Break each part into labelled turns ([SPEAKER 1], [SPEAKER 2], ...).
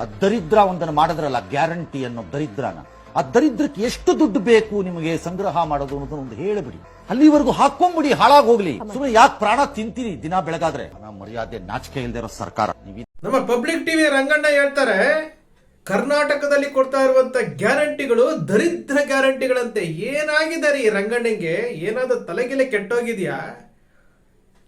[SPEAKER 1] ಆ ದರಿದ್ರ ಒಂದನ್ನು ಮಾಡಿದ್ರಲ್ಲ ಗ್ಯಾರಂಟಿ ಅನ್ನೋ ದರಿದ್ರನ. ಆ ದರಿದ್ರಕ್ಕೆ ಎಷ್ಟು ದುಡ್ಡು ಬೇಕು ನಿಮಗೆ ಸಂಗ್ರಹ ಮಾಡೋದು ಅನ್ನೋದನ್ನ ಒಂದು ಹೇಳಬಿಡಿ. ಅಲ್ಲಿವರೆಗೂ ಹಾಕೊಂಬಿಡಿ ಹಾಳಾಗೋಗ್ಲಿ. ಸುಮ್ಮನೆ ಯಾಕೆ ಪ್ರಾಣ ತಿಂತೀರಿ ದಿನ ಬೆಳಗಾದ್ರೆ? ಮರ್ಯಾದೆ ನಾಚಿಕೆ ಇಲ್ಲದೆ ಇರೋ ಸರ್ಕಾರ. ನೀವು
[SPEAKER 2] ನಮ್ಮ ಪಬ್ಲಿಕ್ ಟಿವಿ ರಂಗಣ್ಣ ಹೇಳ್ತಾರೆ ಕರ್ನಾಟಕದಲ್ಲಿ ಕೊಡ್ತಾ ಇರುವಂತ ಗ್ಯಾರಂಟಿಗಳು ದರಿದ್ರ ಗ್ಯಾರಂಟಿಗಳಂತೆ. ಏನಾಗಿದ್ದಾರೆ ಈ ರಂಗಣ್ಣಂಗೆ? ಏನಾದ್ರೂ ತಲೆಗೆಲೆ ಕೆಟ್ಟೋಗಿದ್ಯಾ?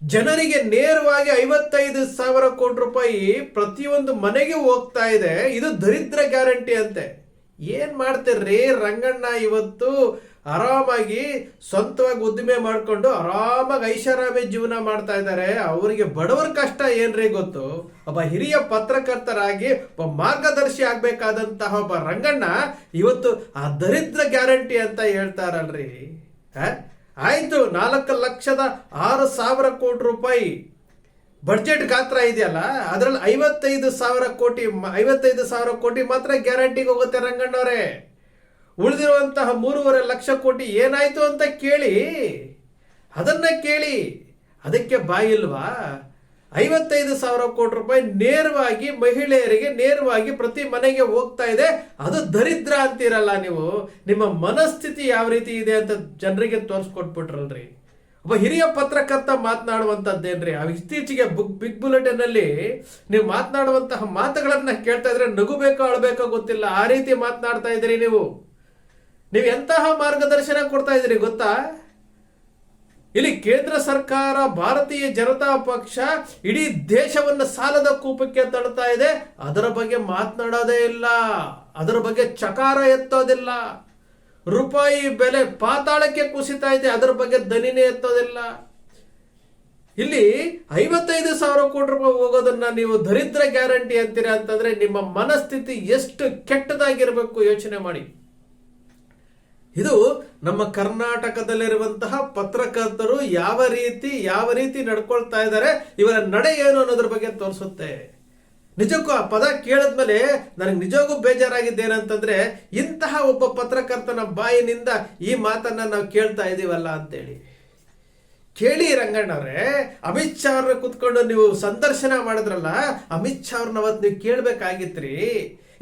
[SPEAKER 2] ಜನರಿಗೆ ನೇರವಾಗಿ ಐವತ್ತೈದು ಸಾವಿರ ಕೋಟಿ ರೂಪಾಯಿ ಪ್ರತಿಯೊಂದು ಮನೆಗೆ ಹೋಗ್ತಾ ಇದೆ. ಇದು ದರಿದ್ರ ಗ್ಯಾರಂಟಿ ಅಂತೆ. ಏನ್ ಮಾಡ್ತಿರ್ರಿ? ರಂಗಣ್ಣ ಇವತ್ತು ಆರಾಮಾಗಿ ಸ್ವಂತವಾಗಿ ಉದ್ದಿಮೆ ಮಾಡ್ಕೊಂಡು ಆರಾಮಾಗಿ ಐಷಾರಾಮಿ ಜೀವನ ಮಾಡ್ತಾ ಇದ್ದಾರೆ. ಅವರಿಗೆ ಬಡವರ ಕಷ್ಟ ಏನ್ರಿ ಗೊತ್ತು? ಒಬ್ಬ ಹಿರಿಯ ಪತ್ರಕರ್ತರಾಗಿ ಒಬ್ಬ ಮಾರ್ಗದರ್ಶಿ ಆಗ್ಬೇಕಾದಂತಹ ಒಬ್ಬ ರಂಗಣ್ಣ ಇವತ್ತು ಆ ದರಿದ್ರ ಗ್ಯಾರಂಟಿ ಅಂತ ಹೇಳ್ತಾರಲ್ರಿ. ಆ? ಆಯ್ತು, ನಾಲ್ಕು ಲಕ್ಷದ ಆರು ಸಾವಿರ ಕೋಟಿ ರೂಪಾಯಿ. ಬಡ್ಜೆಟ್ ಗಾತ್ರ ಇದೆಯಲ್ಲ, ಅದರಲ್ಲಿ ಐವತ್ತೈದು ಸಾವಿರ ಕೋಟಿ ಐವತ್ತೈದು ಸಾವಿರ ಕೋಟಿ ಮಾತ್ರ ಗ್ಯಾರಂಟಿಗೆ ಹೋಗುತ್ತೆ ರಂಗಣ್ಣವರೇ. ಉಳಿದಿರುವಂತಹ ಮೂರುವರೆ ಲಕ್ಷ ಕೋಟಿ ಏನಾಯ್ತು ಅಂತ ಕೇಳಿ, ಅದನ್ನ ಕೇಳಿ, ಅದಕ್ಕೆ ಬಾಯಿಲ್ವಾ? ಐವತ್ತೈದು ಸಾವಿರ ಕೋಟಿ ರೂಪಾಯಿ ನೇರವಾಗಿ ಮಹಿಳೆಯರಿಗೆ ನೇರವಾಗಿ ಪ್ರತಿ ಮನೆಗೆ ಹೋಗ್ತಾ ಇದೆ. ಅದು ದರಿದ್ರ ಅಂತೀರಲ್ಲ ನೀವು. ನಿಮ್ಮ ಮನಸ್ಥಿತಿ ಯಾವ ರೀತಿ ಇದೆ ಅಂತ ಜನರಿಗೆ ತೋರಿಸ್ಕೊಟ್ಬಿಟ್ರಲ್ರಿ. ಒಬ್ಬ ಹಿರಿಯ ಪತ್ರಕರ್ತ ಮಾತನಾಡುವಂಥದ್ದೇನ್ರಿ? ಆ ಇತ್ತೀಚೆಗೆ ಬುಕ್ ಬಿಗ್ ಬುಲೆಟಿನ್ ಅಲ್ಲಿ ನೀವು ಮಾತನಾಡುವಂತಹ ಮಾತುಗಳನ್ನ ಕೇಳ್ತಾ ಇದ್ರೆ ನಗುಬೇಕೋ, ಅಳ್ಬೇಕೋ ಗೊತ್ತಿಲ್ಲ. ಆ ರೀತಿ ಮಾತನಾಡ್ತಾ ಇದ್ದೀರಿ ನೀವು. ನೀವು ಎಂತಹ ಮಾರ್ಗದರ್ಶನ ಕೊಡ್ತಾ ಇದ್ದೀರಿ ಗೊತ್ತಾ? ಇಲ್ಲಿ ಕೇಂದ್ರ ಸರ್ಕಾರ, ಭಾರತೀಯ ಜನತಾ ಪಕ್ಷ ಇಡೀ ದೇಶವನ್ನು ಸಾಲದ ಕೂಪಕ್ಕೆ ತಳ್ತಾ ಇದೆ. ಅದರ ಬಗ್ಗೆ ಮಾತನಾಡೋದೇ ಇಲ್ಲ. ಅದರ ಬಗ್ಗೆ ಚಕಾರ ಎತ್ತೋದಿಲ್ಲ. ರೂಪಾಯಿ ಬೆಲೆ ಪಾತಾಳಕ್ಕೆ ಕುಸಿತಾ ಇದೆ. ಅದರ ಬಗ್ಗೆ ದನಿನೇ ಎತ್ತೋದಿಲ್ಲ. ಇಲ್ಲಿ ಐವತ್ತೈದು ಸಾವಿರ ಕೋಟಿ ರೂಪಾಯಿ ಹೋಗೋದನ್ನ ನೀವು ದರಿದ್ರ ಗ್ಯಾರಂಟಿ ಅಂತೀರಾ ಅಂತಂದ್ರೆ ನಿಮ್ಮ ಮನಸ್ಥಿತಿ ಎಷ್ಟು ಕೆಟ್ಟದಾಗಿರಬೇಕು ಯೋಚನೆ ಮಾಡಿ. ಇದು ನಮ್ಮ ಕರ್ನಾಟಕದಲ್ಲಿರುವಂತಹ ಪತ್ರಕರ್ತರು ಯಾವ ರೀತಿ ಯಾವ ರೀತಿ ನಡ್ಕೊಳ್ತಾ ಇದ್ದಾರೆ ಇವರ ನಡೆ ಏನು ಅನ್ನೋದ್ರ ಬಗ್ಗೆ ತೋರಿಸುತ್ತೆ. ನಿಜಕ್ಕೂ ಆ ಪದ ಕೇಳಿದ್ಮೇಲೆ ನನಗೆ ನಿಜಕ್ಕೂ ಬೇಜಾರಾಗಿದ್ದೇನಂತಂದ್ರೆ, ಇಂತಹ ಒಬ್ಬ ಪತ್ರಕರ್ತನ ಬಾಯಿನಿಂದ ಈ ಮಾತನ್ನ ನಾವು ಕೇಳ್ತಾ ಇದ್ದೀವಲ್ಲ ಅಂತೇಳಿ. ಕೇಳಿ ರಂಗಣ್ಣವ್ರೆ, ಅಮಿತ್ ಶಾ ಅವ್ರನ್ನ ಕುತ್ಕೊಂಡು ನೀವು ಸಂದರ್ಶನ ಮಾಡಿದ್ರಲ್ಲ, ಅಮಿತ್ ಶಾ ಅವ್ರನ್ನ ಅವತ್ತು ನೀವು ಕೇಳ್ಬೇಕಾಗಿತ್ರಿ.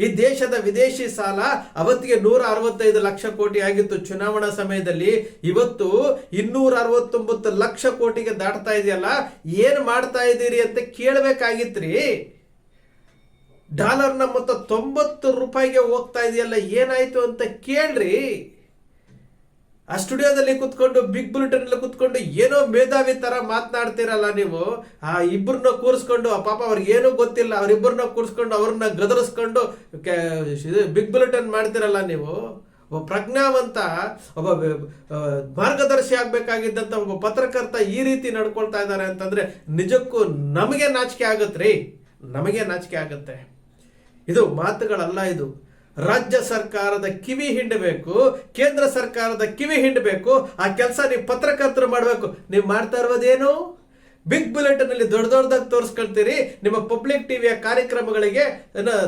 [SPEAKER 2] ಈ ದೇಶದ ವಿದೇಶಿ ಸಾಲ ಅವತ್ತಿಗೆ ನೂರ ಅರವತ್ತೈದು ಲಕ್ಷ ಕೋಟಿ ಆಗಿತ್ತು. ಚುನಾವಣಾ ಸಮಯದಲ್ಲಿ ಇವತ್ತು ಇನ್ನೂರ ಅರವತ್ತೊಂಬತ್ತು ಲಕ್ಷ ಕೋಟಿಗೆ ದಾಟ್ತಾ ಇದೆಯಲ್ಲ, ಏನ್ ಮಾಡ್ತಾ ಇದ್ದೀರಿ ಅಂತ ಕೇಳಬೇಕಾಗಿತ್ರಿ. ಡಾಲರ್ನ ಮೊತ್ತ ತೊಂಬತ್ತು ರೂಪಾಯಿಗೆ ಹೋಗ್ತಾ ಇದೆಯಲ್ಲ, ಏನಾಯ್ತು ಅಂತ ಕೇಳ್ರಿ. ಆ ಸ್ಟುಡಿಯೋದಲ್ಲಿ ಕುತ್ಕೊಂಡು ಬಿಗ್ ಬುಲೆಟಿನ್ ಅಲ್ಲಿ ಕುತ್ಕೊಂಡು ಏನೋ ಮೇಧಾವಿ ತರ ಮಾತನಾಡ್ತೀರಲ್ಲ ನೀವು, ಆ ಇಬ್ಬರನ್ನ ಕೂರಿಸ್ಕೊಂಡು, ಆ ಪಾಪ ಅವ್ರಿಗೆ ಏನೂ ಗೊತ್ತಿಲ್ಲ ಅವ್ರಿಬ್ಬರನ್ನ ಕೂರಿಸ್ಕೊಂಡು, ಅವ್ರನ್ನ ಗದರಿಸ್ಕೊಂಡು ಬಿಗ್ ಬುಲೆಟಿನ್ ಮಾಡ್ತೀರಲ್ಲ ನೀವು? ಒಬ್ಬ ಪ್ರಜ್ಞಾವಂತ, ಒಬ್ಬ ಮಾರ್ಗದರ್ಶಿ ಆಗ್ಬೇಕಾಗಿದ್ದಂತ ಒಬ್ಬ ಪತ್ರಕರ್ತ ಈ ರೀತಿ ನಡ್ಕೊಳ್ತಾ ಇದ್ದಾರೆ ಅಂತಂದ್ರೆ ನಿಜಕ್ಕೂ ನಮಗೆ ನಾಚಿಕೆ ಆಗತ್ರಿ ನಮಗೆ ನಾಚಿಕೆ ಆಗತ್ತೆ. ಇದು ಮಾತುಗಳಲ್ಲ ಇದು. ರಾಜ್ಯ ಸರ್ಕಾರದ ಕಿವಿ ಹಿಂಡಬೇಕು, ಕೇಂದ್ರ ಸರ್ಕಾರದ ಕಿವಿ ಹಿಂಡಬೇಕು, ಆ ಕೆಲಸ ನೀವು ಪತ್ರಕರ್ತರು ಮಾಡಬೇಕು. ನೀವು ಮಾಡ್ತಾ ಇರೋದೇನು? ಬಿಗ್ ಬುಲೆಟಿನ್ ಅಲ್ಲಿ ದೊಡ್ಡ ದೊಡ್ಡದಾಗಿ ತೋರಿಸ್ಕೊಳ್ತೀರಿ. ನಿಮ್ಮ ಪಬ್ಲಿಕ್ ಟಿವಿಯ ಕಾರ್ಯಕ್ರಮಗಳಿಗೆ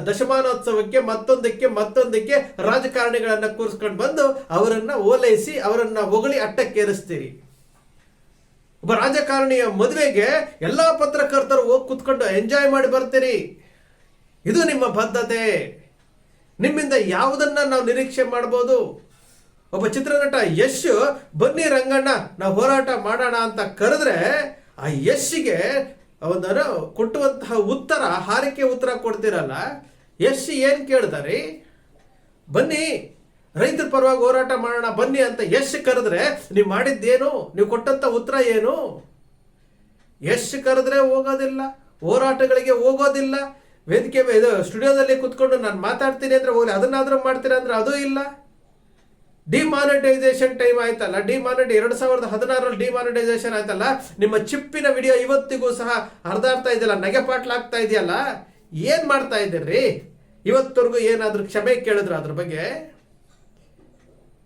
[SPEAKER 2] ದಶಮಾನೋತ್ಸವಕ್ಕೆ, ಮತ್ತೊಂದಕ್ಕೆ ಮತ್ತೊಂದಕ್ಕೆ ರಾಜಕಾರಣಿಗಳನ್ನ ಕೂರಿಸ್ಕೊಂಡು ಬಂದು ಅವರನ್ನ ಓಲೈಸಿ, ಅವರನ್ನ ಹೊಗಳಿ ಅಟ್ಟಕ್ಕೇರಿಸ್ತೀರಿ. ಒಬ್ಬ ರಾಜಕಾರಣಿಯ ಮದುವೆಗೆ ಎಲ್ಲಾ ಪತ್ರಕರ್ತರು ಹೋಗಿ ಕುತ್ಕೊಂಡು ಎಂಜಾಯ್ ಮಾಡಿ ಬರ್ತೀರಿ. ಇದು ನಿಮ್ಮ ಬದ್ಧತೆ. ನಿಮ್ಮಿಂದ ಯಾವುದನ್ನ ನಾವು ನಿರೀಕ್ಷೆ ಮಾಡ್ಬೋದು? ಒಬ್ಬ ಚಿತ್ರನಟ ಯಶ್, ಬನ್ನಿ ರಂಗಣ್ಣ, ನಾವು ಹೋರಾಟ ಮಾಡೋಣ ಅಂತ ಕರೆದ್ರೆ ಆ ಯಶ್ಗೆ ಅವನ ಕೊಟ್ಟುವಂತಹ ಉತ್ತರ, ಹಾರಿಕೆ ಉತ್ತರ ಕೊಡ್ತಿರಲ್ಲ? ಯಶ್ ಏನ್ ಕೇಳ್ತಾರಿ? ಬನ್ನಿ, ರೈತರ ಪರವಾಗಿ ಹೋರಾಟ ಮಾಡೋಣ, ಬನ್ನಿ ಅಂತ ಯಶ್ ಕರೆದ್ರೆ ನೀವು ಮಾಡಿದ್ದೇನು? ನೀವು ಕೊಟ್ಟಂತ ಉತ್ತರ ಏನು? ಯಶ್ ಕರೆದ್ರೆ ಹೋಗೋದಿಲ್ಲ, ಹೋರಾಟಗಳಿಗೆ ಹೋಗೋದಿಲ್ಲ. ವೇದಿಕೆ ಇದು ಸ್ಟುಡಿಯೋದಲ್ಲಿ ಕುತ್ಕೊಂಡು ನಾನು ಮಾತಾಡ್ತೀನಿ ಅಂದ್ರೆ ಹೋಗಿ ಅದನ್ನಾದ್ರೂ ಮಾಡ್ತೀರಾ ಅಂದ್ರೆ ಅದು ಇಲ್ಲ. ಡಿಮಾನಿಟೈಸೇಷನ್ ಟೈಮ್ ಆಯ್ತಲ್ಲ. ಡಿಮಾನಿಟೈ ಎರಡು ಸಾವಿರದ ಹದಿನಾರರಲ್ಲಿ ಡಿಮಾನಿಟೈಸೇಷನ್ ಆಯ್ತಲ್ಲ. ನಿಮ್ಮ ಚಿಪ್ಪಿನ ವಿಡಿಯೋ ಇವತ್ತಿಗೂ ಸಹ ಹರಿದಾಡ್ತಾ ಇದೆಯಲ್ಲ ನಗೆ ಪಾಟ್ಲಾಗ್ತಾ ಇದೆಯಲ್ಲ? ಏನ್ ಮಾಡ್ತಾ ಇದ್ದೀರಿ ಇವತ್ತವರೆಗೂ ಏನಾದ್ರೂ ಕ್ಷಮೆ ಕೇಳಿದ್ರು ಅದ್ರ ಬಗ್ಗೆ?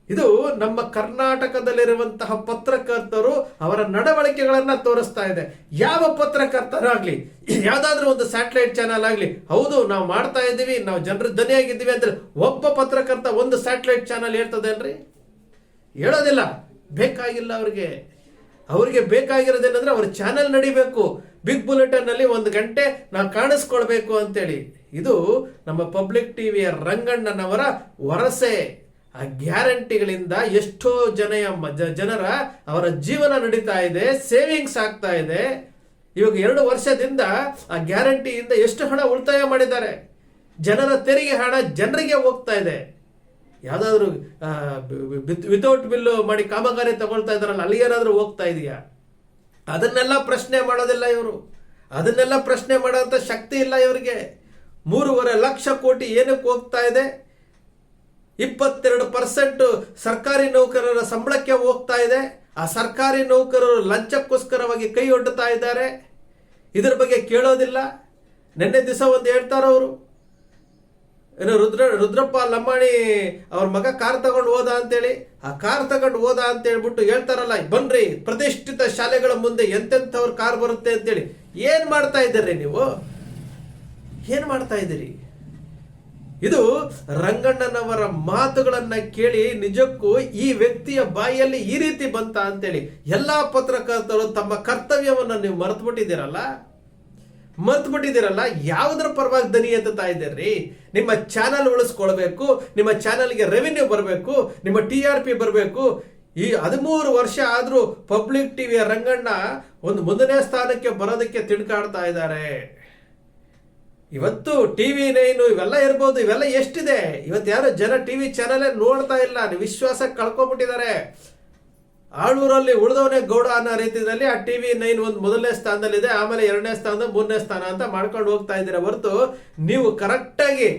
[SPEAKER 2] ಇದು ನಮ್ಮ ಕರ್ನಾಟಕದಲ್ಲಿರುವಂತಹ ಪತ್ರಕರ್ತರು ಅವರ ನಡವಳಿಕೆಗಳನ್ನ ತೋರಿಸ್ತಾ ಇದೆ. ಯಾವ ಪತ್ರಕರ್ತರಾಗ್ಲಿ ಯಾವ್ದಾದ್ರೂ ಒಂದು ಸ್ಯಾಟಲೈಟ್ ಚಾನಲ್ ಆಗ್ಲಿ, ಹೌದು, ನಾವು ಮಾಡ್ತಾ ಇದ್ದೀವಿ, ನಾವು ಜನರ ಧ್ವನಿಯಾಗಿದ್ದೀವಿ ಅಂದ್ರೆ ಒಬ್ಬ ಪತ್ರಕರ್ತ ಒಂದು ಸ್ಯಾಟಲೈಟ್ ಚಾನಲ್ ಹೇಳ್ತದೇನ್ರಿ? ಹೇಳೋದಿಲ್ಲ, ಬೇಕಾಗಿಲ್ಲ ಅವ್ರಿಗೆ. ಅವ್ರಿಗೆ ಬೇಕಾಗಿರೋದೇನಂದ್ರೆ ಅವ್ರ ಚಾನೆಲ್ ನಡಿಬೇಕು. ಬಿಗ್ ಬುಲೆಟನ್ ಅಲ್ಲಿ ಒಂದು ಗಂಟೆ ನಾವು ಕಾಣಿಸ್ಕೊಳ್ಬೇಕು ಅಂತೇಳಿ. ಇದು ನಮ್ಮ ಪಬ್ಲಿಕ್ ಟಿವಿಯ ರಂಗಣ್ಣನವರ ವರಸೆ. ಆ ಗ್ಯಾರಂಟಿಗಳಿಂದ ಎಷ್ಟೋ ಜನ ಜನರ ಅವರ ಜೀವನ ನಡೀತಾ ಇದೆ, ಸೇವಿಂಗ್ಸ್ ಆಗ್ತಾ ಇದೆ. ಇವಾಗ ಎರಡು ವರ್ಷದಿಂದ ಆ ಗ್ಯಾರಂಟಿಯಿಂದ ಎಷ್ಟು ಹಣ ಉಳಿತಾಯ ಮಾಡಿದ್ದಾರೆ. ಜನರ ತೆರಿಗೆ ಹಣ ಜನರಿಗೆ ಹೋಗ್ತಾ ಇದೆ. ಯಾವ್ದಾದ್ರು ವಿತೌಟ್ ಬಿಲ್ಲು ಮಾಡಿ ಕಾಮಗಾರಿ ತಗೊಳ್ತಾ ಇದಾರಲ್ಲ ಅಲ್ಲಿ ಏನಾದರೂ ಹೋಗ್ತಾ ಇದೆಯಾ? ಅದನ್ನೆಲ್ಲ ಪ್ರಶ್ನೆ ಮಾಡೋದಿಲ್ಲ ಇವರು. ಅದನ್ನೆಲ್ಲ ಪ್ರಶ್ನೆ ಮಾಡೋಂಥ ಶಕ್ತಿ ಇಲ್ಲ ಇವರಿಗೆ. ಮೂರುವರೆ ಲಕ್ಷ ಕೋಟಿ ಏನಕ್ಕೆ ಹೋಗ್ತಾ ಇದೆ? ಇಪ್ಪತ್ತೆರಡು ಪರ್ಸೆಂಟ್ ಸರ್ಕಾರಿ ನೌಕರರ ಸಂಬಳಕ್ಕೆ ಹೋಗ್ತಾ ಇದೆ. ಆ ಸರ್ಕಾರಿ ನೌಕರರು ಲಂಚಕ್ಕೋಸ್ಕರವಾಗಿ ಕೈ ಒಡ್ಡುತ್ತಾ ಇದ್ದಾರೆ. ಇದರ ಬಗ್ಗೆ ಕೇಳೋದಿಲ್ಲ. ನಿನ್ನೆ ದಿವಸ ಒಂದು ಹೇಳ್ತಾರ ಅವರು. ಏನು ರುದ್ರ, ರುದ್ರಪ್ಪ ಲಂಬಾಣಿ ಅವ್ರ ಮಗ ಕಾರ್ ತಗೊಂಡು ಹೋದ ಅಂತೇಳಿ. ಆ ಕಾರ್ ತಗೊಂಡು ಹೋದ ಅಂತ ಹೇಳ್ಬಿಟ್ಟು ಹೇಳ್ತಾರಲ್ಲ ಬನ್ರಿ, ಪ್ರತಿಷ್ಠಿತ ಶಾಲೆಗಳ ಮುಂದೆ ಎಂತೆಂಥವ್ರ ಕಾರ್ ಬರುತ್ತೆ ಅಂತೇಳಿ. ಏನು ಮಾಡ್ತಾ ಇದ್ದೀರಿ ನೀವು? ಏನು ಮಾಡ್ತಾ ಇದ್ದೀರಿ? ಇದು ರಂಗಣ್ಣನವರ ಮಾತುಗಳನ್ನ ಕೇಳಿ ನಿಜಕ್ಕೂ ಈ ವ್ಯಕ್ತಿಯ ಬಾಯಲ್ಲಿ ಈ ರೀತಿ ಬಂತ ಅಂತೇಳಿ ಎಲ್ಲಾ ಪತ್ರಕರ್ತರು ತಮ್ಮ ಕರ್ತವ್ಯವನ್ನ ನೀವು ಮರೆತು ಬಿಟ್ಟಿದ್ದೀರಲ್ಲ ಮರ್ತು ಬಿಟ್ಟಿದ್ದೀರಲ್ಲ ಯಾವುದ್ರ ಪರವಾಗಿ ದನಿ ಎತ್ತುತ್ತಾ ಇದ್ದೀರಿ? ನಿಮ್ಮ ಚಾನಲ್ ಉಳಿಸ್ಕೊಳ್ಬೇಕು, ನಿಮ್ಮ ಚಾನಲ್ಗೆ ರೆವಿನ್ಯೂ ಬರಬೇಕು, ನಿಮ್ಮ ಟಿ ಆರ್ ಪಿ ಬರಬೇಕು. ಈ ಹದಿಮೂರು ವರ್ಷ ಆದ್ರೂ ಪಬ್ಲಿಕ್ ಟಿವಿಯ ರಂಗಣ್ಣ ಒಂದು ಮುಂದನೇ ಸ್ಥಾನಕ್ಕೆ ಬರೋದಕ್ಕೆ ತಿಳ್ಕಾಡ್ತಾ ಇದ್ದಾರೆ. ಇವತ್ತು ಟಿವಿ ನೈನು ಇವೆಲ್ಲ ಇರ್ಬೋದು, ಇವೆಲ್ಲ ಎಷ್ಟಿದೆ? ಇವತ್ತು ಯಾರು ಜನ ಟಿವಿ ಚಾನಲೇ ನೋಡ್ತಾ ಇಲ್ಲ ವಿಶ್ವಾಸ ಕಳ್ಕೊಂಡ್ಬಿಟ್ಟಿದ್ದಾರೆ ಆಳೂರಲ್ಲಿ ಉಳಿದವನೇ ಗೌಡ ಅನ್ನೋ ರೀತಿಯಲ್ಲಿ ಆ ಟಿವಿ ನೈನ್ ಒಂದು ಮೊದಲನೇ ಸ್ಥಾನದಲ್ಲಿದೆ, ಆಮೇಲೆ ಎರಡನೇ ಸ್ಥಾನ, ಮೂರನೇ ಸ್ಥಾನ ಅಂತ ಮಾಡ್ಕೊಂಡು ಹೋಗ್ತಾ ಇದ್ದೀರ ಹೊರತು ನೀವು ಕರೆಕ್ಟಾಗಿ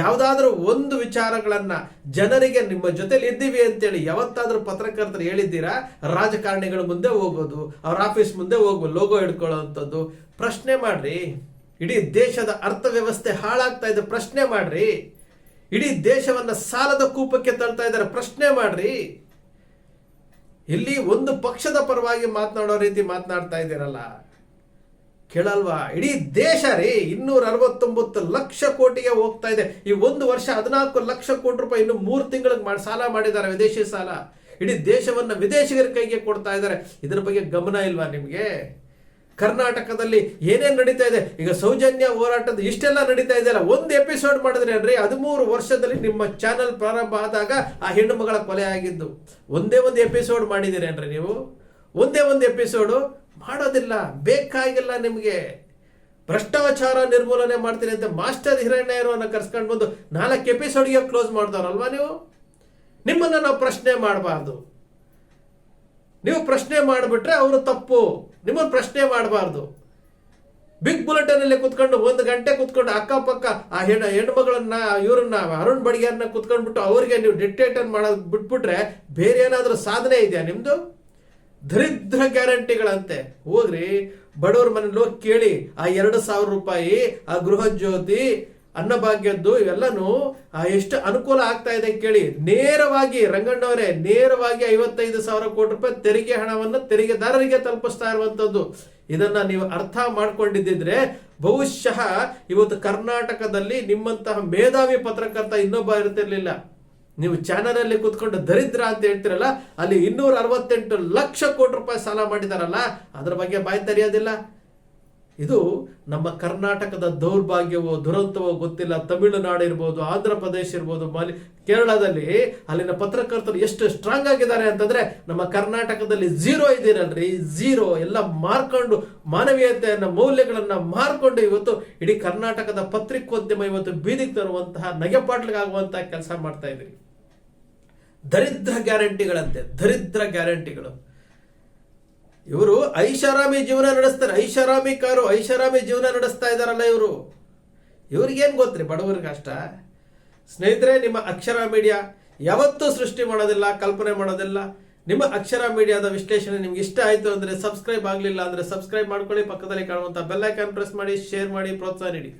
[SPEAKER 2] ಯಾವುದಾದ್ರೂ ಒಂದು ವಿಚಾರಗಳನ್ನ ಜನರಿಗೆ ನಿಮ್ಮ ಜೊತೆಲಿ ಇದ್ದೀವಿ ಅಂತೇಳಿ ಯಾವತ್ತಾದರೂ ಪತ್ರಕರ್ತರು ಹೇಳಿದ್ದೀರಾ? ರಾಜಕಾರಣಿಗಳ ಮುಂದೆ ಹೋಗೋದು ಅವ್ರ ಆಫೀಸ್ ಮುಂದೆ ಹೋಗ್ಬೋದು ಲೋಗೋ ಹಿಡ್ಕೊಳ್ಳೋವಂಥದ್ದು ಪ್ರಶ್ನೆ ಮಾಡ್ರಿ. ಇಡೀ ದೇಶದ ಅರ್ಥವ್ಯವಸ್ಥೆ ಹಾಳಾಗ್ತಾ ಇದೆ, ಪ್ರಶ್ನೆ ಮಾಡ್ರಿ. ಇಡೀ ದೇಶವನ್ನ ಸಾಲದ ಕೂಪಕ್ಕೆ ತಳ್ತಾ ಇದ್ದಾರೆ, ಪ್ರಶ್ನೆ ಮಾಡ್ರಿ. ಇಲ್ಲಿ ಒಂದು ಪಕ್ಷದ ಪರವಾಗಿ ಮಾತನಾಡೋ ರೀತಿ ಮಾತನಾಡ್ತಾ ಇದ್ದೀರಲ್ಲ. ಕೇಳಲ್ವಾ? ಇಡೀ ದೇಶ ರೀ ಇನ್ನೂರ ಅರವತ್ತೊಂಬತ್ತು ಲಕ್ಷ ಕೋಟಿಗೆ ಹೋಗ್ತಾ ಇದೆ. ಈ ಒಂದು ವರ್ಷ ಹದಿನಾಲ್ಕು ಲಕ್ಷ ಕೋಟಿ ರೂಪಾಯಿ ಇನ್ನು ಮೂರು ತಿಂಗಳಿಗೆ ಮಾಡಿ ಸಾಲ ಮಾಡಿದ್ದಾರೆ, ವಿದೇಶಿ ಸಾಲ. ಇಡೀ ದೇಶವನ್ನ ವಿದೇಶಿಗರ ಕೈಗೆ ಕೊಡ್ತಾ ಇದ್ದಾರೆ. ಇದರ ಬಗ್ಗೆ ಗಮನ ಇಲ್ವಾ ನಿಮಗೆ? ಕರ್ನಾಟಕದಲ್ಲಿ ಏನೇನು ನಡೀತಾ ಇದೆ? ಈಗ ಸೌಜನ್ಯ ಹೋರಾಟದ ಇಷ್ಟೆಲ್ಲ ನಡೀತಾ ಇದೆಯಲ್ಲ ಒಂದು ಎಪಿಸೋಡ್ ಮಾಡಿದ್ರೆ ಅಂದ್ರೆ ಹದಿಮೂರು ವರ್ಷದಲ್ಲಿ ನಿಮ್ಮ ಚಾನೆಲ್ ಪ್ರಾರಂಭ ಆದಾಗ ಆ ಹೆಣ್ಣು ಮಗಳ ಕೊಲೆ ಆಗಿದ್ದು. ಒಂದೇ ಒಂದು ಎಪಿಸೋಡ್ ಮಾಡಿದ್ದೀರಿ ಅಂದ್ರೆ ನೀವು? ಒಂದೇ ಒಂದು ಎಪಿಸೋಡು ಮಾಡೋದಿಲ್ಲ, ಬೇಕಾಗಿಲ್ಲ ನಿಮಗೆ. ಭ್ರಷ್ಟಾಚಾರ ನಿರ್ಮೂಲನೆ ಮಾಡ್ತೀನಿ ಅಂತ ಮಾಸ್ಟರ್ ಹಿರಣ್ಯರನ್ನ ಕರ್ಸ್ಕೊಂಡು ಬಂದು ನಾಲ್ಕು ಎಪಿಸೋಡ್ಗೆ ಕ್ಲೋಸ್ ಮಾಡ್ದವ್ರಲ್ವಾ ನೀವು? ನಿಮ್ಮನ್ನ ನಾವು ಪ್ರಶ್ನೆ ಮಾಡಬಾರ್ದು. ನೀವು ಪ್ರಶ್ನೆ ಮಾಡಿಬಿಟ್ರೆ ಅವರು ತಪ್ಪು. ನಿಮ್ಮನ್ನು ಪ್ರಶ್ನೆ ಮಾಡಬಾರ್ದು. ಬಿಗ್ ಬುಲೆಟನ್ ಅಲ್ಲಿ ಕುತ್ಕೊಂಡು ಒಂದು ಗಂಟೆ ಕುತ್ಕೊಂಡು ಅಕ್ಕಪಕ್ಕ ಆ ಹೆಣ್ಣು ಹೆಣ್ಮಗಳನ್ನ, ಇವ್ರನ್ನ, ಅರುಣ್ ಬಡಿಗೆಯನ್ನ ಕುತ್ಕೊಂಡ್ಬಿಟ್ಟು ಅವ್ರಿಗೆ ನೀವು ಡಿಕ್ಟೇಟರ್ ಮಾಡೋದು ಬಿಟ್ಬಿಟ್ರೆ ಬೇರೆ ಏನಾದರೂ ಸಾಧನೆ ಇದೆಯಾ ನಿಮ್ಮದು ದರಿದ್ರ ಗ್ಯಾರಂಟಿಗಳಂತೆ. ಹೋಗ್ರಿ, ಬಡವ್ರ ಮನೇಲಿ ಹೋಗಿ ಕೇಳಿ, ಆ ಎರಡು ಸಾವಿರ ರೂಪಾಯಿ, ಆ ಗೃಹ ಜ್ಯೋತಿ ಅನ್ನಭಾಗ್ಯದ್ದು ಇವೆಲ್ಲನೂ ಎಷ್ಟು ಅನುಕೂಲ ಆಗ್ತಾ ಇದೆ ಕೇಳಿ, ನೇರವಾಗಿ ರಂಗಣ್ಣವರೇ, ನೇರವಾಗಿ ಐವತ್ತೈದು ಸಾವಿರ ಕೋಟಿ ರೂಪಾಯಿ ತೆರಿಗೆ ಹಣವನ್ನು ತೆರಿಗೆದಾರರಿಗೆ ತಲುಪಿಸ್ತಾ ಇರುವಂಥದ್ದು. ಇದನ್ನ ನೀವು ಅರ್ಥ ಮಾಡ್ಕೊಂಡಿದ್ದಿದ್ರೆ, ಬಹುಶಃ ಇವತ್ತು ಕರ್ನಾಟಕದಲ್ಲಿ ನಿಮ್ಮಂತಹ ಮೇಧಾವಿ ಪತ್ರಕರ್ತ ಇನ್ನೊಬ್ಬ ಇರ್ತಿರ್ಲಿಲ್ಲ. ನೀವು ಚಾನಲ್ ಅಲ್ಲಿ ಕುತ್ಕೊಂಡು ದರಿದ್ರ ಅಂತ ಹೇಳ್ತಿರಲ್ಲ, ಅಲ್ಲಿ ಇನ್ನೂರ ಅರವತ್ತೆಂಟು ಲಕ್ಷ ಕೋಟಿ ರೂಪಾಯಿ ಸಾಲ ಮಾಡಿದಾರಲ್ಲ, ಅದ್ರ ಬಗ್ಗೆ ಬಾಯಿ ತೆರೆಯೋದಿಲ್ಲ. ಇದು ನಮ್ಮ ಕರ್ನಾಟಕದ ದೌರ್ಭಾಗ್ಯವೋ, ದುರಂತವೋ ಗೊತ್ತಿಲ್ಲ. ತಮಿಳುನಾಡು ಇರ್ಬೋದು ಆಂಧ್ರ ಪ್ರದೇಶ ಇರ್ಬೋದು, ಮಾಲಿ, ಕೇರಳದಲ್ಲಿ ಅಲ್ಲಿನ ಪತ್ರಕರ್ತರು ಎಷ್ಟು ಸ್ಟ್ರಾಂಗ್ ಆಗಿದ್ದಾರೆ ಅಂತಂದ್ರೆ ನಮ್ಮ ಕರ್ನಾಟಕದಲ್ಲಿ ಝೀರೋ ಇದ್ದೀರಲ್ರಿ. ಝೀರೋ ಎಲ್ಲ ಮಾರ್ಕೊಂಡು ಮಾನವೀಯತೆಯನ್ನ, ಮೌಲ್ಯಗಳನ್ನ ಮಾರ್ಕೊಂಡು ಇವತ್ತು ಇಡೀ ಕರ್ನಾಟಕದ ಪತ್ರಿಕೋದ್ಯಮ ಇವತ್ತು ಬೀದಿಗೆ ತರುವಂತಹ ನಗೆಪಾಟ್ಲಿಗಾಗುವಂತಹ ಕೆಲಸ ಮಾಡ್ತಾ ಇದ್ರಿ ದರಿದ್ರ ಗ್ಯಾರಂಟಿಗಳಂತೆ, ದರಿದ್ರ ಗ್ಯಾರಂಟಿಗಳು. ಇವರು ಐಷಾರಾಮಿ ಜೀವನ ನಡೆಸ್ತಾರೆ. ಐಷಾರಾಮಿ ಕಾರು ಐಷಾರಾಮಿ ಜೀವನ ನಡೆಸ್ತಾ ಇದ್ದಾರಲ್ಲ ಇವರು. ಇವ್ರಿಗೇನು ಗೊತ್ತ್ರಿ ಬಡವರಿಗೆ ಅಷ್ಟ? ಸ್ನೇಹಿತರೆ, ನಿಮ್ಮ ಅಕ್ಷರ ಮೀಡಿಯಾ ಯಾವತ್ತೂ ಸೃಷ್ಟಿ ಮಾಡೋದಿಲ್ಲ, ಕಲ್ಪನೆ ಮಾಡೋದಿಲ್ಲ. ನಿಮ್ಮ ಅಕ್ಷರ ಮೀಡಿಯಾದ ವಿಶ್ಲೇಷಣೆ ನಿಮ್ಗೆ ಇಷ್ಟ ಆಯಿತು ಅಂದರೆ ಸಬ್ಸ್ಕ್ರೈಬ್ ಆಗಲಿಲ್ಲ ಅಂದರೆ ಸಬ್ಸ್ಕ್ರೈಬ್ ಮಾಡ್ಕೊಳ್ಳಿ. ಪಕ್ಕದಲ್ಲಿ ಕಾಣುವಂಥ ಐಕಾನ್ ಪ್ರೆಸ್ ಮಾಡಿ, ಶೇರ್ ಮಾಡಿ, ಪ್ರೋತ್ಸಾಹ ನೀಡಿ.